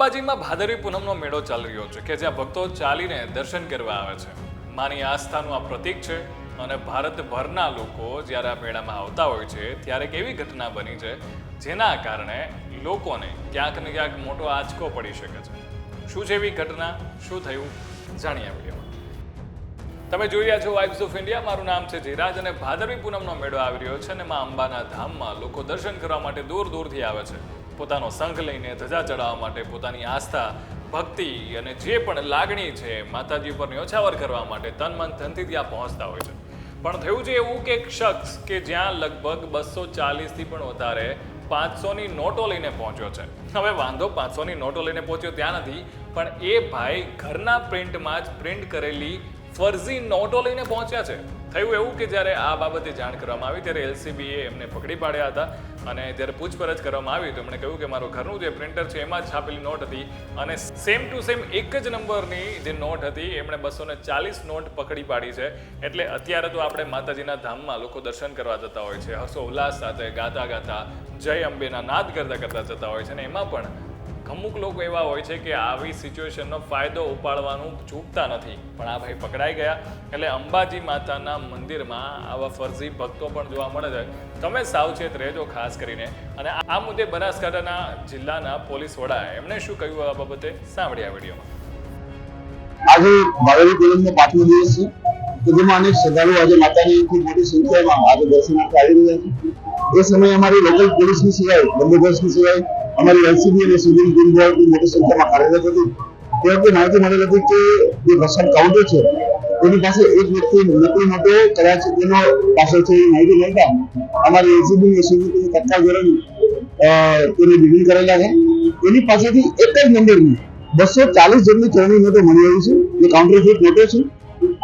અંબાજીમાં ભાદરવી પૂનમનો મેળો ચાલી રહ્યો છે કે જ્યાં ભક્તો ચાલીને દર્શન કરવા આવે છે. માની આસ્થાનું આ પ્રતીક છે અને ભારતભરના લોકો જ્યારે આ મેળામાં આવતા હોય છે, ત્યારે એક એવી ઘટના બની છે, જેના કારણે લોકોને ક્યાંક ને ક્યાંક મોટો આંચકો પડી શકે છે. શું છે એવી ઘટના? શું થયું? જાણીએ વિડીયોમાં તમે જોઈ રહ્યા છો વાઇબ્સ ઓફ ઇન્ડિયા મારું નામ છે જીરાજ અને ભાદરવી પૂનમનો મેળો આવી રહ્યો છે અને માં અંબાના ધામમાં લોકો દર્શન કરવા માટે દૂર દૂરથી આવે છે. પોતાનો સંઘ લઈને ધજા ચડાવવા માટે પોતાની આસ્થા, ભક્તિ અને જે પણ લાગણી છે માતાજી પર ન્યોછાવર કરવા માટે તન મન ધનથી ત્યાં પહોંચતા હોય છે. પણ થયું છે એવું કે એક શખ્સ કે જ્યાં લગભગ બસો ચાલીસથી પણ વધારે પાંચસોની નોટો લઈને પહોંચ્યો છે. હવે વાંધો, પાંચસોની નોટો લઈને પહોંચ્યો ત્યાં નથી, પણ એ ભાઈ ઘરના પ્રિન્ટમાં જ પ્રિન્ટ કરેલી ફરજી નોટો લઈને પહોંચ્યા છે. થયું એવું કે જ્યારે આ બાબતે જાણ કરવામાં આવી ત્યારે એલસીબીએ એમને પકડી પાડ્યા હતા અને જ્યારે પૂછપરછ કરવામાં આવી તો એમણે કહ્યું કે મારું ઘરનું જે પ્રિન્ટર છે એમાં જ છાપેલી નોટ હતી અને સેમ ટુ સેમ એક જ નંબરની જે નોટ હતી એમણે બસો ને ચાલીસ નોટ પકડી પાડી છે. એટલે અત્યારે તો આપણે માતાજીના ધામમાં લોકો દર્શન કરવા જતા હોય છે. હર્ષો ઉલ્લાસ સાથે ગાતા ગાતા જય અંબેના નાદ કરતા કરતા જતા હોય છે અને એમાં પણ અમુક લોકો એવા હોય છે કે આવી સિચ્યુએશનનો ફાયદો ઉપાડવાનું ચૂકતા નથી. પણ આ ભાઈ પકડાઈ ગયા. એટલે અંબાજી માતાના મંદિરમાં આવા ફરજી ભક્તો પણ જોવા મળે છે. તમે સાવચેત રહેજો ખાસ કરીને. અને આ મુદ્દે બનાસકાંઠાના જિલ્લાના પોલીસ વડા એમણે શું કહ્યું આ બાબતે? સાંભળ્યા વિડીયોમાં. આજે ભાવેલી પૂનમનો પાંચમો દિવસ છે. કે જેમાં અનેક શ્રદ્ધાળુ આજે માતાની ખૂબ મોટી સંખ્યામાં આજે દર્શનાર્થે આવી રહ્યા છે. એ સમયે અમારી લોકલ પોલીસની સિવાય બંદોબસ્તની સિવાય અમારી એલસીબી અને સિવિલ દ્વારા મોટી સંખ્યામાં કાર્યરત હતી, ત્યારથી માહિતી મળેલ હતી કે જે ભસાણ કાઉન્ટર છે તેની પાસે એક વ્યક્તિ નોકરી માટે કદાચ તેનો એવી માહિતી મળતા અમારી એલસીબી અને સિવિલ ટીમે તત્કાળ ધોરણે તેને ડિગ્રી કરેલા છે. એની પાસેથી એક જ નંબરની બસો ચાલીસ જેટલી ચલણી નોટો મળી આવી છે. જે કાઉન્ટરફીટ નોટો છે.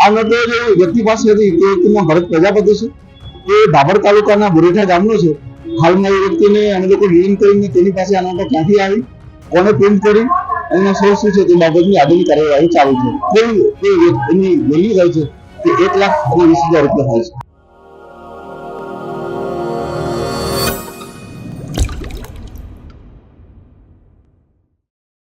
આ નોટો જે વ્યક્તિ પાસે હતી, તે વ્યક્તિનું ભરત પ્રજાપતિ છે. એ ભાભર તાલુકાના બુરેઠા ગામનો છે. હાલમાં એ વ્યક્તિને અમે લોકો લિંક કરીને તેની પાસે આ નોટો ક્યાંથી આવી કોને પ્રિન્ટ કરી એનો સોર્સ શું છે તે બાબતની આગળની કાર્યવાહી ચાલુ છે તે તે એની વેલ્યુ રહે છે કે એક લાખ અને વીસ હજાર રૂપિયા થાય છે